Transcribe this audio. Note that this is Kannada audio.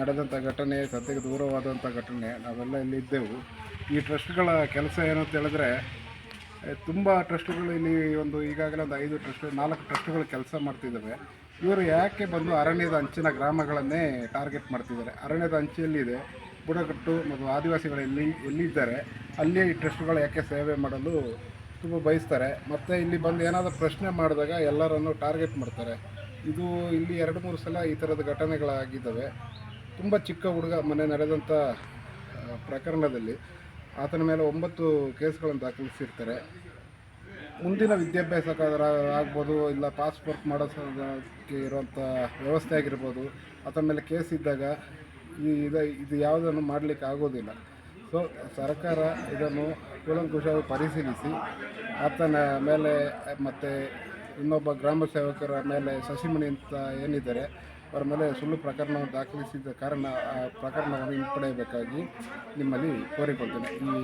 ನಡೆದಂಥ ಘಟನೆ, ಸದ್ಯಕ್ಕೆ ದೂರವಾದಂಥ ಘಟನೆ, ನಾವೆಲ್ಲ ಇಲ್ಲಿ ಇದ್ದೆವು. ಈ ಟ್ರಸ್ಟ್ಗಳ ಕೆಲಸ ಏನು ಅಂತ ಹೇಳಿದ್ರೆ ತುಂಬ ಟ್ರಸ್ಟ್ಗಳು ಇಲ್ಲಿ ಒಂದು ಈಗಾಗಲೇ ಒಂದು ಐದು ಟ್ರಸ್ಟ್, ನಾಲ್ಕು ಟ್ರಸ್ಟ್ಗಳು ಕೆಲಸ ಮಾಡ್ತಿದ್ದಾವೆ. ಇವರು ಯಾಕೆ ಬಂದು ಅರಣ್ಯದ ಅಂಚಿನ ಗ್ರಾಮಗಳನ್ನೇ ಟಾರ್ಗೆಟ್ ಮಾಡ್ತಿದ್ದಾರೆ? ಅರಣ್ಯದ ಅಂಚಿಯಲ್ಲಿದೆ ಬುಡಕಟ್ಟು ಮತ್ತು ಆದಿವಾಸಿಗಳು ಎಲ್ಲಿ, ಎಲ್ಲಿದ್ದಾರೆ? ಅಲ್ಲಿ ಈ ಟ್ರಸ್ಟ್ಗಳು ಯಾಕೆ ಸೇವೆ ಮಾಡಲು ತುಂಬ ಬಯಸ್ತಾರೆ? ಮತ್ತು ಇಲ್ಲಿ ಬಂದು ಏನಾದರೂ ಪ್ರಶ್ನೆ ಮಾಡಿದಾಗ ಎಲ್ಲರನ್ನು ಟಾರ್ಗೆಟ್ ಮಾಡ್ತಾರೆ. ಇದು ಇಲ್ಲಿ ಎರಡು ಮೂರು ಸಲ ಈ ಥರದ ಘಟನೆಗಳಾಗಿದ್ದಾವೆ. ತುಂಬ ಚಿಕ್ಕ ಹುಡುಗ ಮೊನ್ನೆ ನಡೆದಂಥ ಪ್ರಕರಣದಲ್ಲಿ ಆತನ ಮೇಲೆ ಒಂಬತ್ತು ಕೇಸ್ಗಳನ್ನು ದಾಖಲಿಸಿರ್ತಾರೆ. ಮುಂದಿನ ವಿದ್ಯಾಭ್ಯಾಸಕ್ಕಾದ್ರ ಆಗ್ಬೋದು, ಇಲ್ಲ ಪಾಸ್ಪೋರ್ಟ್ ಮಾಡೋದಕ್ಕೆ ಇರುವಂಥ ವ್ಯವಸ್ಥೆ ಆಗಿರ್ಬೋದು, ಆತನ ಮೇಲೆ ಕೇಸ್ ಇದ್ದಾಗ ಈ ಇದು ಇದು ಯಾವುದನ್ನು ಮಾಡಲಿಕ್ಕೆ ಆಗೋದಿಲ್ಲ. ಸೊ, ಸರ್ಕಾರ ಇದನ್ನು ಕೂಲಂಕುಷವಾಗಿ ಪರಿಶೀಲಿಸಿ, ಆತನ ಮೇಲೆ ಮತ್ತು ಇನ್ನೊಬ್ಬ ಗ್ರಾಮ ಸೇವಕರ ಮೇಲೆ ಸಸಿಮಣಿ ಅಂತ ಏನಿದ್ದಾರೆ, ಅವರ ಮೇಲೆ ಸುಳ್ಳು ಪ್ರಕರಣವನ್ನು ದಾಖಲಿಸಿದ ಕಾರಣ ಆ ಪ್ರಕರಣವನ್ನು ಹಿಂಪಡೆಯಬೇಕಾಗಿ ನಿಮ್ಮಲ್ಲಿ ಕೋರಿಕೊಳ್ತೇನೆ ಈ